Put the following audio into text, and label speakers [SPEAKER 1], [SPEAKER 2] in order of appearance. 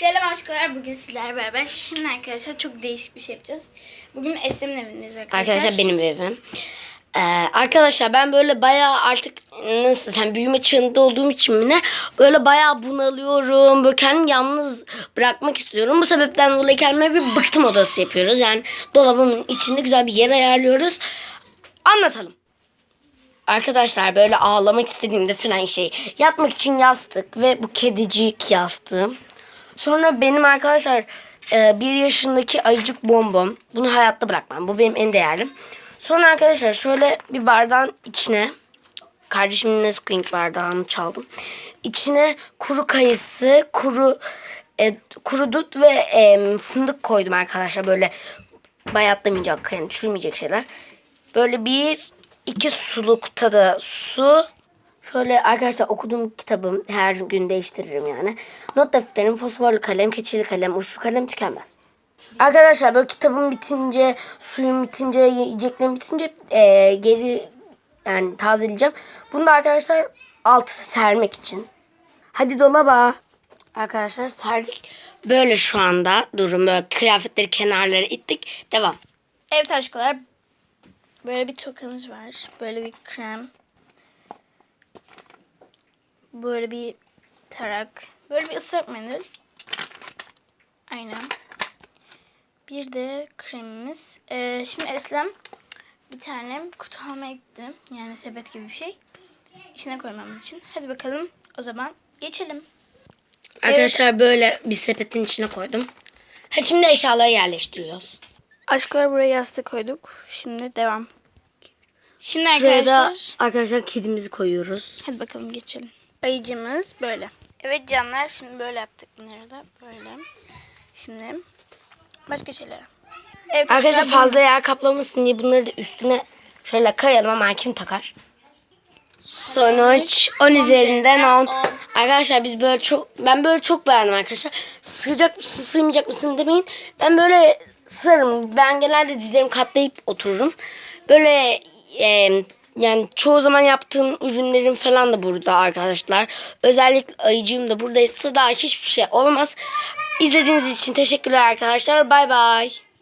[SPEAKER 1] Selam aşklar. Bugün sizlerle beraber şimdi arkadaşlar çok değişik bir şey yapacağız. Bugün Eslem'in evindeyiz arkadaşlar.
[SPEAKER 2] Arkadaşlar benim evim. Ee, arkadaşlar ben böyle bayağı artık nasıl sen büyüme çağında olduğum için mi ne böyle bayağı bunalıyorum. Böyle kendimi yalnız bırakmak istiyorum. Bu sebepten dolayı kendime bir bıktım odası yapıyoruz. Yani dolabımın içinde güzel bir yer ayarlıyoruz. Anlatalım. Arkadaşlar böyle ağlamak istediğimde falan şey yatmak için yastık ve bu kedicik yastığım. Sonra benim arkadaşlar e, bir yaşındaki ayıcık bonbon. Bunu hayatta bırakmam. Bu benim en değerlim. Sonra arkadaşlar şöyle bir bardağın içine kardeşimin Nesquik bardağını çaldım. İçine kuru kayısı, kuru e, kuru dut ve e, fındık koydum arkadaşlar. Böyle bayatlamayacak, yani çürümeyecek şeyler. Böyle bir iki sulukta da su. Şöyle arkadaşlar okuduğum kitabım her gün değiştiririm yani. Not defterim, fosforlu kalem, keçeli kalem, uçlu kalem tükenmez. Arkadaşlar böyle kitabım bitince, suyum bitince, yiyeceklerim bitince eee, geri yani tazeleyeceğim. Bunu da arkadaşlar altı sermek için. Hadi dolaba. Arkadaşlar serdik. Böyle şu anda durum böyle kıyafetleri kenarlara ittik. Devam.
[SPEAKER 1] Evet aşklar. Böyle bir tokamız var. Böyle bir krem. Böyle bir tarak. Böyle bir ıslak mendil. Aynen. Bir de kremimiz. Ee, şimdi Eslem bir tane kutu almaya gitti. Yani sepet gibi bir şey. İçine koymamız için. Hadi bakalım o zaman geçelim.
[SPEAKER 2] Arkadaşlar böyle bir sepetin içine koydum. Ha şimdi eşyaları yerleştiriyoruz.
[SPEAKER 1] Aşklar buraya yastık koyduk. Şimdi devam. Şimdi
[SPEAKER 2] Şuraya da
[SPEAKER 1] arkadaşlar.
[SPEAKER 2] arkadaşlar kedimizi koyuyoruz.
[SPEAKER 1] Hadi bakalım geçelim. Ayıcımız böyle. Evet canlar şimdi böyle yaptık bunları da böyle. Şimdi başka şeyler. Evet
[SPEAKER 2] Arkadaşlar
[SPEAKER 1] aşklar,
[SPEAKER 2] fazla yer kaplamasın diye bunları da üstüne şöyle kayalım ama kim takar? Sonuç 10 üzerinden 10. Arkadaşlar biz böyle çok ben böyle çok beğendim arkadaşlar. Sığacak mısın sığmayacak mısın demeyin. Ben böyle sığarım. Ben genelde dizlerimi katlayıp otururum. Böyle e, yani çoğu zaman yaptığım ürünlerim falan da burada arkadaşlar. Özellikle ayıcığım da buradaysa daha hiçbir şey olmaz. İzlediğiniz için teşekkürler arkadaşlar. Bay bay.